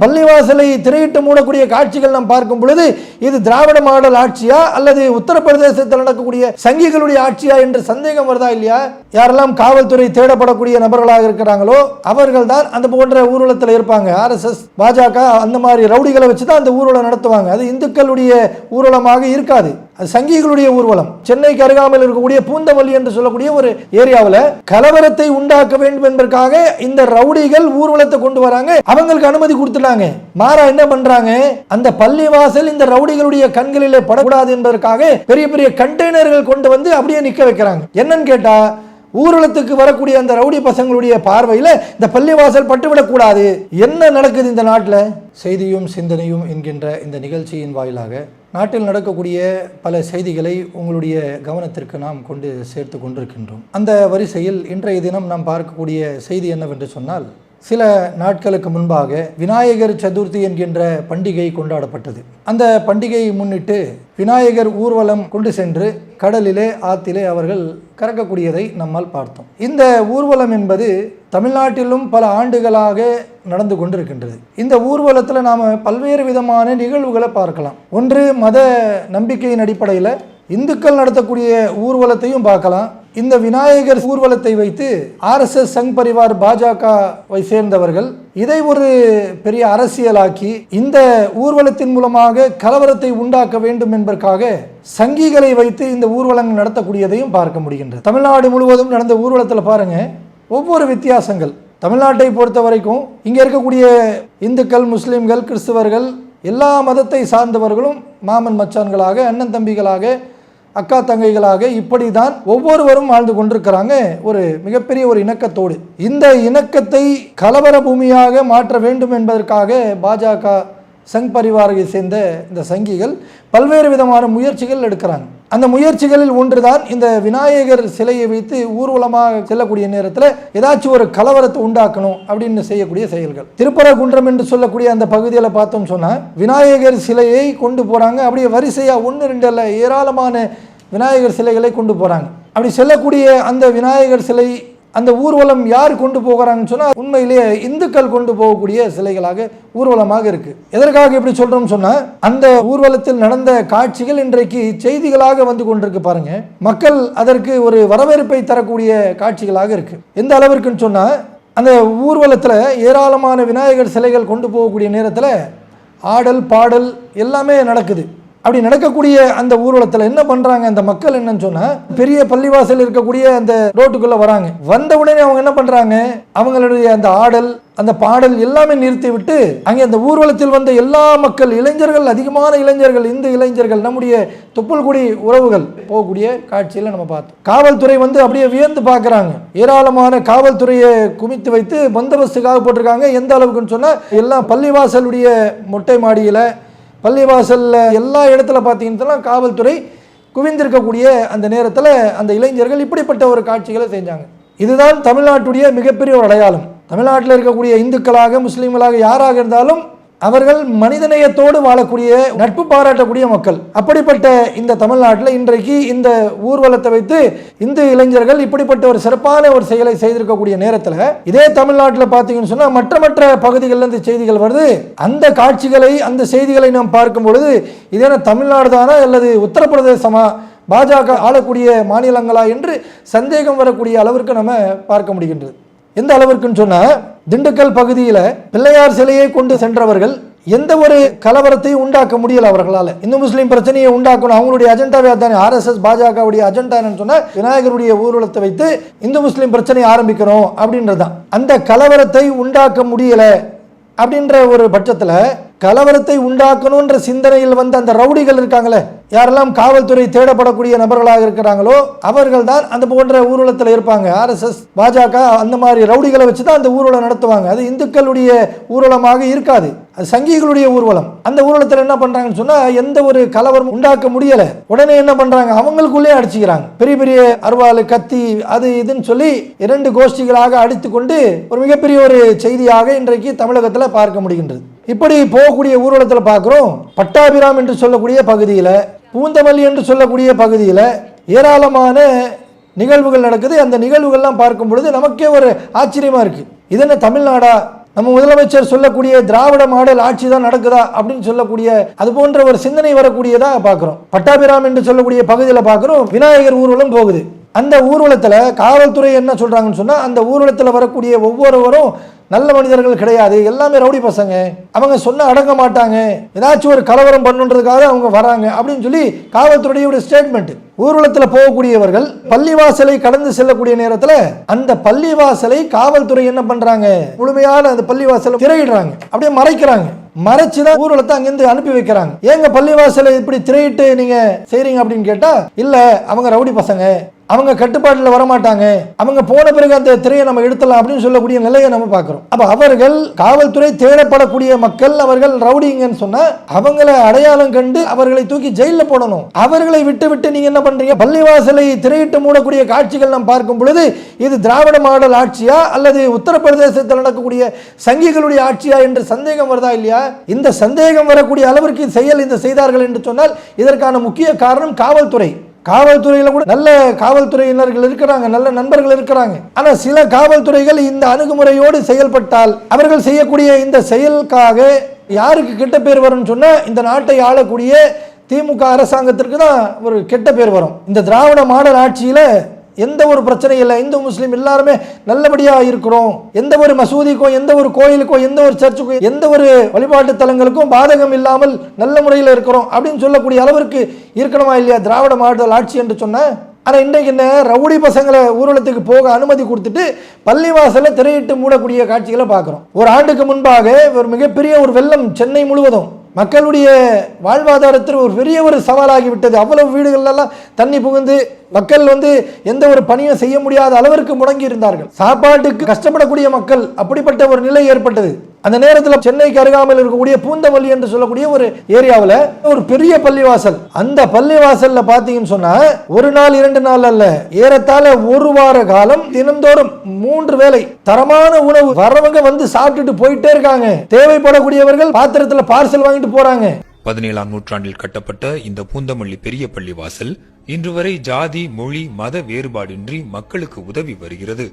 பள்ளிவாசலை திரையிட்டு மூடக்கூடிய காட்சிகள் நாம் பார்க்கும் பொழுது இது திராவிட மாடல் ஆட்சியா அல்லது உத்தரப்பிரதேசத்தில் நடக்கக்கூடிய சங்கிகளுடைய ஆட்சியா என்று சந்தேகம் வருதா இல்லையா? யாரெல்லாம் காவல்துறை தேடப்படக்கூடிய நபர்களாக இருக்கிறாங்களோ அவர்கள் தான் அந்த போன்ற ஊர்வலத்தில் இருப்பாங்க. ஆர்எஸ்எஸ் பாஜக அந்த மாதிரி ரவுடிகளை வச்சு தான் அந்த ஊர்வலம் நடத்துவாங்க. அது இந்துக்களுடைய ஊர்வலமாக இருக்காது. அது சங்கிகளுடைய ஊர்வலம். சென்னைக்கு அருகாமல் இருக்கக்கூடிய பூந்தமல்லி என்று சொல்லக்கூடிய ஒரு ஏரியாவில் கலவரத்தை உண்டாக்க வேண்டும் என்பதற்காக இந்த ரவுடிகள் ஊர்வலத்தை கொண்டு வராங்க. அவங்களுக்கு அனுமதி கொடுத்துட்டாங்க. மாறா என்ன பண்றாங்க? அந்த பள்ளிவாசல் இந்த ரவுடிகளுடைய கண்களிலே படக்கூடாது என்பதற்காக பெரிய பெரிய கண்டெய்னர்கள் கொண்டு வந்து அப்படியே நிக்க வைக்கிறாங்க. என்னன்னு கேட்டா ஊர்வலத்துக்கு வரக்கூடிய அந்த ரவுடி பசங்களுடைய பார்வையில் இந்த பள்ளிவாசல் பட்டுவிடக்கூடாது. என்ன நடக்குது இந்த நாட்டில்? செய்தியும் சிந்தனையும் என்கின்ற இந்த நிகழ்ச்சியின் வாயிலாக நாட்டில் நடக்கக்கூடிய பல செய்திகளை உங்களுடைய கவனத்திற்கு நாம் கொண்டு சேர்த்து கொண்டிருக்கின்றோம். அந்த வரிசையில் இன்றைய தினம் நாம் பார்க்கக்கூடிய செய்தி என்னவென்று சொன்னால் சில நாட்களுக்கு முன்பாக விநாயகர் சதுர்த்தி என்கின்ற பண்டிகை கொண்டாடப்பட்டது. அந்த பண்டிகையை முன்னிட்டு விநாயகர் ஊர்வலம் கொண்டு சென்று கடலிலே ஆத்திலே அவர்கள் கறக்கக்கூடியதை நம்மால் பார்த்தோம். இந்த ஊர்வலம் என்பது தமிழ்நாட்டிலும் பல ஆண்டுகளாக நடந்து கொண்டிருக்கின்றது. இந்த ஊர்வலத்தில் நாம் பல்வேறு விதமான நிகழ்வுகளை பார்க்கலாம். ஒன்று மத நம்பிக்கையின் அடிப்படையில் இந்துக்கள் நடத்தக்கூடிய ஊர்வலத்தையும் பார்க்கலாம். இந்த விநாயகர் ஊர்வலத்தை வைத்து ஆர்எஸ்எஸ் சங் பரிவார் பாஜகவை சேர்ந்தவர்கள் இதை ஒரு பெரிய அரசியலாக்கி இந்த ஊர்வலத்தின் மூலமாக கலவரத்தை உண்டாக்க வேண்டும் என்பதற்காக சங்கிகளை வைத்து இந்த ஊர்வலங்கள் நடத்தக்கூடியதையும் பார்க்க முடிகின்றது. தமிழ்நாடு முழுவதும் நடந்த ஊர்வலத்தில் பாருங்க ஒவ்வொரு வித்தியாசங்கள். தமிழ்நாட்டை பொறுத்த வரைக்கும் இங்கே இருக்கக்கூடிய இந்துக்கள் முஸ்லீம்கள் கிறிஸ்துவர்கள் எல்லா மதத்தை சார்ந்தவர்களும் மாமன் மச்சான்களாக அண்ணன் தம்பிகளாக அக்கா தங்கைகளாக இப்படி தான் ஒவ்வொருவரும் வாழ்ந்து கொண்டிருக்கிறாங்க. ஒரு மிகப்பெரிய ஒரு இணக்கத்தோடு. இந்த இணக்கத்தை கலவர பூமியாக மாற்ற வேண்டும் என்பதற்காக பாஜக சங் பரிவாரை சேர்ந்த இந்த சங்கிகள் பல்வேறு விதமான முயற்சிகள் எடுக்கிறாங்க. அந்த முயற்சிகளில் ஒன்றுதான் இந்த விநாயகர் சிலையை வைத்து ஊர்வலமாக செல்லக்கூடிய நேரத்தில் ஏதாச்சும் ஒரு கலவரத்தை உண்டாக்கணும் அப்படின்னு செய்யக்கூடிய செயல்கள். திருப்பரகுன்றம் என்று சொல்லக்கூடிய அந்த பகுதியில் பார்த்தோம் சொன்னால் விநாயகர் சிலையை கொண்டு போகிறாங்க அப்படியே வரிசையாக ஒன்று ரெண்டு ஏராளமான விநாயகர் சிலைகளை கொண்டு போகிறாங்க அப்படி செல்லக்கூடிய அந்த விநாயகர் சிலை அந்த ஊர்வலம் யார் கொண்டு போகிறாங்கன்னு சொன்னால் உண்மையிலேயே இந்துக்கள் கொண்டு போகக்கூடிய சிலைகளாக ஊர்வலமாக இருக்குது எதற்காக இப்படி சொல்கிறோம்னு சொன்னால் அந்த ஊர்வலத்தில் நடந்த காட்சிகள் இன்றைக்கு செய்திகளாக வந்து கொண்டிருக்கு பாருங்கள் மக்கள் அதற்கு ஒரு வரவேற்பை தரக்கூடிய காட்சிகளாக இருக்குது எந்த அளவிற்குன்னு சொன்னால் அந்த ஊர்வலத்தில் ஏராளமான விநாயகர் சிலைகள் கொண்டு போகக்கூடிய நேரத்தில் ஆடல் பாடல் எல்லாமே நடக்குது. அப்படி நடக்கக்கூடிய அந்த ஊர்வலத்தில் என்ன பண்ணுறாங்க அந்த மக்கள் என்னன்னு சொன்னால் பெரிய பள்ளிவாசல் இருக்கக்கூடிய அந்த ரோட்டுக்குள்ளே வராங்க. வந்த உடனே அவங்க என்ன பண்ணுறாங்க அவங்களுடைய அந்த ஆடல் அந்த பாடல் எல்லாமே நிறுத்தி விட்டு அங்கே அந்த ஊர்வலத்தில் வந்த எல்லா மக்கள் இளைஞர்கள் அதிகமான இளைஞர்கள் இந்து இளைஞர்கள் நம்முடைய தொப்புள்குடி உறவுகள் போகக்கூடிய காட்சியில் நம்ம பார்த்தோம். காவல்துறை வந்து அப்படியே வியந்து பார்க்குறாங்க. ஏராளமான காவல்துறையை குமித்து வைத்து பந்தோபஸ்துக்காக போட்டிருக்காங்க. எந்த அளவுக்குன்னு சொன்னால் எல்லாம் பள்ளிவாசலுடைய மொட்டை மாடியில் பள்ளிவாசலில் எல்லா இடத்துல பார்த்தீங்கன்னா காவல்துறை குவிந்திருக்கக்கூடிய அந்த நேரத்தில் அந்த இளைஞர்கள் இப்படிப்பட்ட ஒரு காட்சிகளை செஞ்சாங்க. இதுதான் தமிழ்நாட்டுடைய மிகப்பெரிய ஒரு அடையாளம். தமிழ்நாட்டில் இருக்கக்கூடிய இந்துக்களாக முஸ்லீம்களாக யாராக இருந்தாலும் அவர்கள் மனிதநேயத்தோடு வாழக்கூடிய நட்பு பாராட்டக்கூடிய மக்கள். அப்படிப்பட்ட இந்த தமிழ்நாட்டில் இன்றைக்கு இந்த ஊர்வலத்தை வைத்து இந்து இளைஞர்கள் இப்படிப்பட்ட ஒரு சிறப்பான ஒரு செயலை செய்திருக்கக்கூடிய நேரத்தில் இதே தமிழ்நாட்டில் பார்த்தீங்கன்னு சொன்னால் மற்ற மற்ற பகுதிகளில் இருந்து செய்திகள் வருது. அந்த காட்சிகளை அந்த செய்திகளை நாம் பார்க்கும் பொழுது இதென தமிழ்நாடு தானா அல்லது உத்தரப்பிரதேசமா? பாஜக ஆளக்கூடிய மாநிலங்களா என்று சந்தேகம் வரக்கூடிய அளவிற்கு நம்ம பார்க்க முடிகின்றது. எந்த அளவிற்குன்னு சொன்னால் திண்டுக்கல் பகுதியில் பிள்ளையார் சிலையை கொண்டு சென்றவர்கள் எந்த ஒரு கலவரத்தையும் உண்டாக்க முடியல அவர்களால். இந்து முஸ்லீம் பிரச்சனையை உண்டாக்கணும். அவங்களுடைய அஜெண்டாவே தானே ஆர்எஸ்எஸ் பாஜகவுடைய அஜெண்டா என்னன்னு சொன்னால் விநாயகருடைய ஊர்வலத்தை வைத்து இந்து முஸ்லீம் பிரச்சனையை ஆரம்பிக்கிறோம் அப்படின்றது தான் அந்த கலவரத்தை உண்டாக்க முடியல அப்படின்ற ஒரு பட்சத்தில் கலவரத்தை உண்டாக்கணுன்ற சிந்தனையில் வந்த அந்த ரவுடிகள் இருக்காங்களே யாரெல்லாம் காவல்துறை தேடப்படக்கூடிய நபர்களாக இருக்கிறாங்களோ அவர்கள் தான் அந்த போன்ற ஊர்வலத்தில் இருப்பாங்க. ஆர்எஸ்எஸ் பாஜக அந்த மாதிரி ரவுடிகளை வச்சு தான் அந்த ஊர்வலம் நடத்துவாங்க. அது இந்துக்களுடைய ஊர்வலமாக இருக்காது. அது சங்கிகளுடைய ஊர்வலம். அந்த ஊர்வலத்தில் என்ன பண்றாங்கன்னு சொன்னா எந்த ஒரு கலவரம் உண்டாக்க முடியல. உடனே என்ன பண்றாங்க? அவங்களுக்குள்ளே அடிச்சுக்கிறாங்க. பெரிய பெரிய அருவாள் கத்தி அது இதுன்னு சொல்லி இரண்டு கோஷ்டிகளாக அடித்து கொண்டு ஒரு மிகப்பெரிய ஒரு செய்தியாக இன்றைக்கு தமிழகத்தில் பார்க்க முடிகின்றது. இப்படி போகக்கூடிய ஊர்வலத்தில் பார்க்குறோம். பட்டாபிராம் என்று சொல்லக்கூடிய பகுதியில் பூந்தமல்லி என்று சொல்லக்கூடிய பகுதியில் ஏராளமான நிகழ்வுகள் நடக்குது. அந்த நிகழ்வுகள்லாம் பார்க்கும் பொழுது நமக்கே ஒரு ஆச்சரியமாக இருக்குது இது என்ன தமிழ்நாடா? நம்ம முதலமைச்சர் சொல்லக்கூடிய திராவிட மாடல் ஆட்சி தான் நடக்குதா அப்படின்னு சொல்லக்கூடிய அது போன்ற ஒரு சிந்தனை வரக்கூடியதாக பார்க்குறோம். பட்டாபிராம் என்று சொல்லக்கூடிய பகுதியில் பார்க்குறோம். விநாயகர் ஊர்வலம் போகுது. அந்த ஊர்வலத்தில் காவல்துறை என்ன சொல்கிறாங்கன்னு சொன்னால் அந்த ஊர்வலத்தில் வரக்கூடிய ஒவ்வொருவரும் நல்ல மனிதர்கள் கிடையாது. எல்லாமே ரவுடி பசங்க. அவங்க சொன்ன அடங்க மாட்டாங்க. ஏதாச்சும் ஒரு கலவரம் பண்ணுன்றதுக்காக அவங்க வராங்க அப்படின்னு சொல்லி காவல்துறையுடைய ஸ்டேட்மெண்ட் ஊர்வலத்தில் போகக்கூடியவர்கள் பள்ளிவாசலை கடந்து செல்லக்கூடிய நேரத்தில் அந்த பள்ளிவாசலை காவல்துறை என்ன பண்றாங்க? முழுமையான அந்த பள்ளிவாசலை திரையிடுறாங்க. அப்படியே மறைக்கிறாங்க. மறைச்சு தான் ஊர்வலத்தை அங்கிருந்து அனுப்பி வைக்கிறாங்க. ஏங்க பள்ளிவாசலை இப்படி திரையிட்டு நீங்க செய்றீங்க அப்படின்னு கேட்டா இல்ல அவங்க ரவுடி பசங்க. அவங்க கட்டுப்பாட்டில் வரமாட்டாங்க. அவங்க போன பிறகு அந்த திரையை நம்ம எடுத்தலாம் அப்படின்னு சொல்லக்கூடிய நிலையை நம்ம பார்க்குறோம். அப்போ அவர்கள் காவல்துறை தேடப்படக்கூடிய மக்கள் அவர்கள் ரவுடிங்கன்னு சொன்னால் அவங்கள அடையாளம் கண்டு அவர்களை தூக்கி ஜெயிலில் போடணும். அவர்களை விட்டு விட்டு நீங்கள் என்ன பண்ணுறீங்க பள்ளிவாசலை திரையிட்டு மூடக்கூடிய காட்சிகள் நாம் பார்க்கும் பொழுது இது திராவிட மாடல் ஆட்சியா அல்லது உத்தரப்பிரதேசத்தில் நடக்கக்கூடிய சங்கிகளுடைய ஆட்சியா என்று சந்தேகம் வருதா இல்லையா? இந்த சந்தேகம் வரக்கூடிய அளவிற்கு செயல் இந்த செய்தார்கள் என்று சொன்னால் இதற்கான முக்கிய காரணம் காவல்துறை. காவல்துறையில் கூட நல்ல காவல்துறையினர்கள் இருக்கிறாங்க நல்ல நண்பர்கள் இருக்கிறாங்க. ஆனால் சில காவல்துறைகள் இந்த அணுகுமுறையோடு செயல்பட்டால் அவர்கள் செய்யக்கூடிய இந்த செயலுக்காக யாருக்கு கெட்ட பேர் வரும்னு சொன்னால் இந்த நாட்டை ஆளக்கூடிய திமுக அரசாங்கத்திற்கு தான் ஒரு கெட்ட பேர் வரும். இந்த திராவிட மாடல் ஆட்சியில் எந்த ஒரு பிரச்சனையும் இல்லை. இந்து முஸ்லீம் எல்லாருமே நல்லபடியாக இருக்கிறோம். எந்த ஒரு மசூதிக்கோ எந்த ஒரு கோயிலுக்கோ எந்த ஒரு சர்ச்சுக்கும் எந்த ஒரு வழிபாட்டு தலங்களுக்கும் பாதகம் இல்லாமல் நல்ல முறையில் இருக்கிறோம் அப்படின்னு சொல்லக்கூடிய அளவிற்கு இருக்கணுமா இல்லையா? திராவிட மாவட்ட ஆட்சி என்று சொன்னேன் ஆனால் இன்றைக்கு என்ன ரவுடி பசங்களை ஊர்வலத்துக்கு போக அனுமதி கொடுத்துட்டு பள்ளிவாசலை திரையிட்டு மூடக்கூடிய காட்சிகளை பார்க்குறோம். ஒரு ஆண்டுக்கு முன்பாக ஒரு மிகப்பெரிய ஒரு வெள்ளம் சென்னை முழுவதும் மக்களுடைய வாழ்வாதாரத்தில் ஒரு பெரிய ஒரு சவாலாகிவிட்டது. அவ்வளவு வீடுகளெல்லாம் தண்ணி புகுந்து மக்கள் வந்து எந்த ஒரு பணியும் செய்ய முடியாத அளவிற்கு முடங்கி இருந்தார்கள் சாப்பாட்டுக்கு கஷ்டப்படக்கூடிய மக்கள் அப்படிப்பட்ட ஒரு நிலை ஏற்பட்டது. அந்த நேரத்தில் சென்னைக்கு அருகாமையில் இருக்கக்கூடிய பூந்தமல்லி என்று சொல்லக்கூடிய ஒரு ஏரியாவில் ஒரு பெரிய பள்ளிவாசல். அந்த பள்ளிவாசல்ல பார்த்தீங்கன்னு சொன்னா ஒரு நாள் இரண்டு நாள் அல்ல ஏறத்தாழ ஒரு வார காலம் தினந்தோறும் மூன்று வேளை தரமான உணவு வரவங்க வந்து சாப்பிட்டுட்டு போயிட்டே இருக்காங்க. தேவைப்படக்கூடியவர்கள் பாத்திரத்தில் பார்சல் வாங்கிட்டு போறாங்க. பதினேழாம் நூற்றாண்டில் கட்டப்பட்ட இந்த பூந்தமல்லி பெரிய பள்ளிவாசல் இன்று வரை ஜாதி மொழி மத வேறுபாடின்றி மக்களுக்கு உதவி வருகிறது.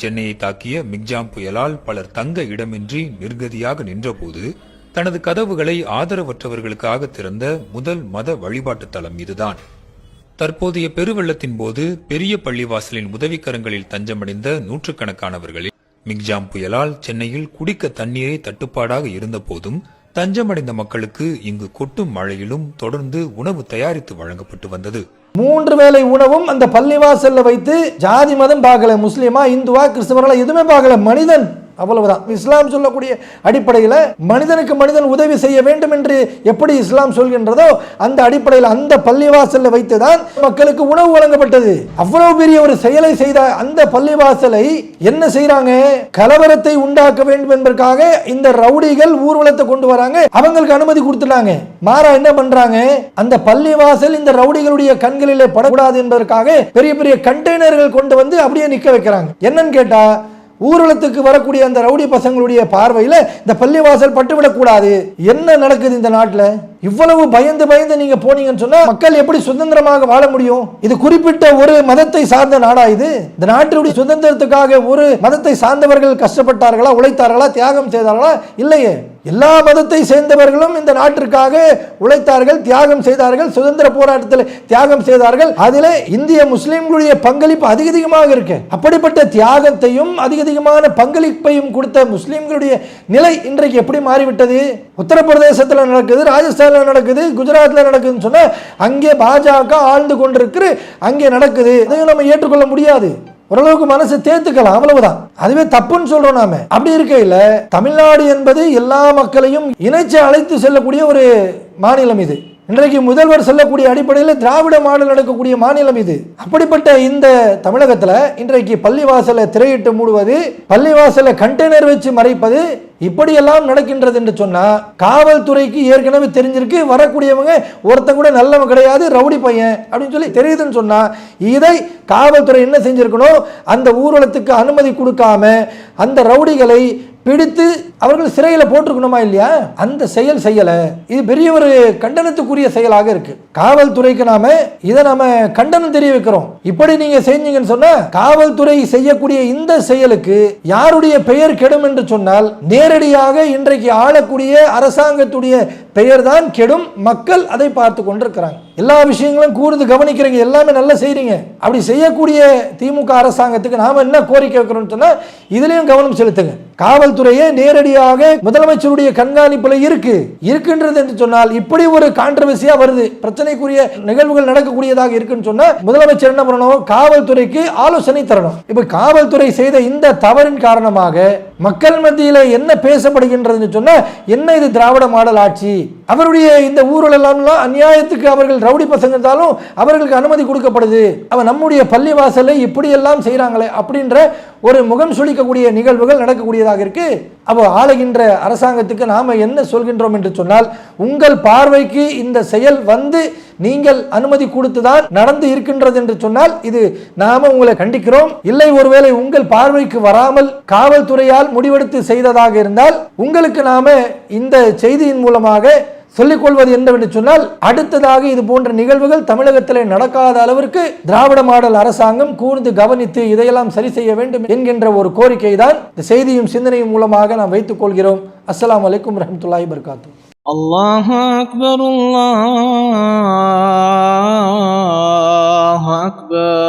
சென்னையை தாக்கிய மிக்ஜாம் புயலால் பலர் தங்க இடமின்றி நிர்கதியாக நின்றபோது தனது கதவுகளை ஆதரவற்றவர்களுக்காக திறந்த முதல் மத வழிபாட்டு தலம் இதுதான். தற்போதைய பெருவெள்ளத்தின் போது பெரிய பள்ளிவாசலின் உதவிக்கரங்களில் தஞ்சமடைந்த நூற்றுக்கணக்கானவர்களில் மிக்ஜாம் புயலால் சென்னையில் குடிக்க தண்ணீரே தட்டுப்பாடாக இருந்தபோதும் தஞ்சமடைந்த மக்களுக்கு இங்கு கொட்டும் மழையிலும் தொடர்ந்து உணவு தயாரித்து வழங்கப்பட்டு வந்தது. மூன்று வேளை உணவும் அந்த பள்ளிவாசல்ல வைத்து ஜாதி மதம் பார்க்கல முஸ்லீமா இந்துவா கிறிஸ்தவர்களா எதுவுமே பார்க்கல மனிதன் அவ்வளவுதான். இஸ்லாம் சொல்லக்கூடிய அடிப்படையில் மனிதனுக்கு மனிதன் உதவி செய்ய வேண்டும் என்று எப்படி இஸ்லாம் சொல்கின்றதோ அந்த அடிப்படையில் அந்த பள்ளிவாசல்ல வைத்துதான் மக்களுக்கு உணவு வழங்கப்பட்டது. அவ்வளவு பெரிய ஒரு செயலை செய்த அந்த பள்ளிவாசலை என்ன செய்யறாங்க கலவரத்தை உண்டாக்க வேண்டும் என்பதற்காக இந்த ரவுடிகள் ஊர்வலத்தை கொண்டு வராங்க. அவங்களுக்கு அனுமதி கொடுத்துட்டாங்க. மாறா என்ன பண்றாங்க? அந்த பள்ளிவாசல் இந்த ரவுடிகளுடைய கண்களிலே படக்கூடாது என்பதற்காக பெரிய பெரிய கண்டெய்னர்கள் கொண்டு வந்து அப்படியே நிக்க வைக்கிறாங்க. என்னன்னு கேட்டா ஊர்வலத்துக்கு வரக்கூடிய அந்த ரவுடி பசங்களுடைய பார்வையில் இந்த பள்ளிவாசல் பட்டுவிடக்கூடாது. என்ன நடக்குது இந்த நாட்டில்? இவ்வளவு பயந்து பயந்து நீங்க போனீங்கன்னு சொன்னா மக்கள் எப்படி சுதந்திரமாக வாழ முடியும்? இது குறிப்பிட்ட ஒரு மதத்தை சார்ந்த நாடா இது? இந்த நாட்டினுடைய சுதந்திரத்துக்காக ஒரு மதத்தை சார்ந்தவர்கள் கஷ்டப்பட்டார்களா உழைத்தார்களா தியாகம் செய்தார்களா? இல்லையே. எல்லா மதத்தை சேர்ந்தவர்களும் இந்த நாட்டிற்காக உழைத்தார்கள் தியாகம் செய்தார்கள் சுதந்திர போராட்டத்தில் தியாகம் செய்தார்கள். அதில் இந்திய முஸ்லீம்களுடைய பங்களிப்பு அதிக அதிகமாக இருக்கு. அப்படிப்பட்ட தியாகத்தையும் அதிக அதிகமான பங்களிப்பையும் கொடுத்த முஸ்லீம்களுடைய நிலை இன்றைக்கு எப்படி மாறிவிட்டது? உத்தரப்பிரதேசத்தில் நடக்குது ராஜஸ்தான் ராஜஸ்தானில் நடக்குது குஜராத்தில் நடக்குதுன்னு சொன்னால் அங்கே பாஜக ஆழ்ந்து கொண்டிருக்கிற அங்கே நடக்குது. இதையும் நம்ம ஏற்றுக்கொள்ள முடியாது. ஓரளவுக்கு மனசு தேர்த்துக்கலாம் அவ்வளவுதான். அதுவே தப்புன்னு சொல்றோம் நாம. அப்படி இருக்கையில தமிழ்நாடு என்பது எல்லா மக்களையும் இணைச்சு அழைத்து செல்லக்கூடிய ஒரு மாநிலம் இது. இன்றைக்கு முதல்வர் சொல்லக்கூடிய அடிப்படையில் திராவிட மாடல் நடக்கக்கூடிய மாநிலம் இது. அப்படிப்பட்ட இந்த தமிழகத்தில் இன்றைக்கு பள்ளிவாசலை திரையிட்டு மூடுவது பள்ளிவாசலை கண்டெய்னர் வச்சு மறைப்பது இப்படியெல்லாம் நடக்கின்றது என்று சொன்னால் காவல்துறைக்கு ஏற்கனவே தெரிஞ்சிருக்கு வரக்கூடியவங்க ஒருத்தன் கூட நல்லவன் கிடையாது ரவுடி பையன் அப்படின்னு சொல்லி தெரியுதுன்னு சொன்னால் இதை காவல்துறை என்ன செஞ்சிருக்கணும்? அந்த ஊர்வலத்துக்கு அனுமதி கொடுக்காம அந்த ரவுடிகளை பிடித்து அவர்கள் சிறையில் போட்டிருக்கணுமா இல்லையா? அந்த செயல் செய்யலை. இது பெரிய ஒரு கண்டனத்துக்குரிய செயலாக இருக்கு. காவல்துறைக்கு நாம இதை நாம கண்டனம் தெரிய வைக்கிறோம். இப்படி நீங்க செஞ்சீங்கன்னு சொன்னா காவல்துறை செய்யக்கூடிய இந்த செயலுக்கு யாருடைய பெயர் கெடும் என்று சொன்னால் நேரடியாக இன்றைக்கு ஆளக்கூடிய அரசாங்கத்துடைய பெயர் தான் கெடும். மக்கள் அதை பார்த்து கொண்டிருக்கிறாங்க. எல்லா விஷயங்களும் கூர்ந்து கவனிக்கிறீங்க எல்லாமே நல்லா செய்கிறீங்க அப்படி செய்யக்கூடிய திமுக அரசாங்கத்துக்கு நாம் என்ன கோரிக்கை வைக்கிறோம்னு சொன்னால் இதுலேயும் கவனம் செலுத்துங்க. காவல்துறையே நேரடியாக முதலமைச்சருடைய கண்காணிப்பில் இருக்கு. இருக்கின்றது என்று சொன்னால் இப்படி ஒரு கான்ட்ரவர்சியா வருது. பிரச்சனைக்குரிய நிகழ்வுகள் நடக்கக்கூடியதாக இருக்குன்னு சொன்னால் முதலமைச்சர் என்ன பண்ணணும்? காவல்துறைக்கு ஆலோசனை தரணும். இப்போ காவல்துறை செய்த இந்த தவறின் காரணமாக மக்கள் மத்தியில் என்ன பேசப்படுகின்றதுன்னு சொன்னா என்ன இது திராவிட மாடல் ஆட்சி? அவருடைய இந்த ஊரில் எல்லாம் அநியாயத்துக்கு அவர்கள் ரவுடி பசங்க இருந்தாலும் அவர்களுக்கு அனுமதி கொடுக்கப்படுது. அவன் நம்முடைய பள்ளி வாசலை இப்படியெல்லாம் செய்கிறாங்களே அப்படின்ற ஒரு முகம் சுழிக்கக்கூடிய நிகழ்வுகள் நடக்கக்கூடியதாக இருக்கு. அப்போ ஆளுகின்ற அரசாங்கத்துக்கு நாம் என்ன சொல்கின்றோம் என்று சொன்னால் உங்கள் பார்வைக்கு இந்த செயல் வந்து நீங்கள் அனுமதி கொடுத்துதான் நடந்து இருக்கின்றது என்று சொன்னால் இது நாம உங்களை கண்டிக்கிறோம். இல்லை ஒருவேளை உங்கள் பார்வைக்கு வராமல் காவல்துறையால் முடிவெடுத்து செய்ததாக இருந்தால் உங்களுக்கு நாம இந்த செய்தியின் மூலமாக சொல்லிக் கொள்வது என்னவென்று சொன்னால் அடுத்ததாக இது போன்ற நிகழ்வுகள் தமிழகத்திலே நடக்காத அளவிற்கு திராவிட மாடல் அரசாங்கம் கூர்ந்து கவனித்து இதையெல்லாம் சரி செய்ய வேண்டும் என்கின்ற ஒரு கோரிக்கை தான் இந்த செய்தியும் சிந்தனையும் மூலமாக நாம் வைத்துக் கொள்கிறோம் அஸ்ஸலாமு அலைக்கும் ரஹமத்துல்லாஹி வபரகாத்துஹு الله أكبر الله أكبر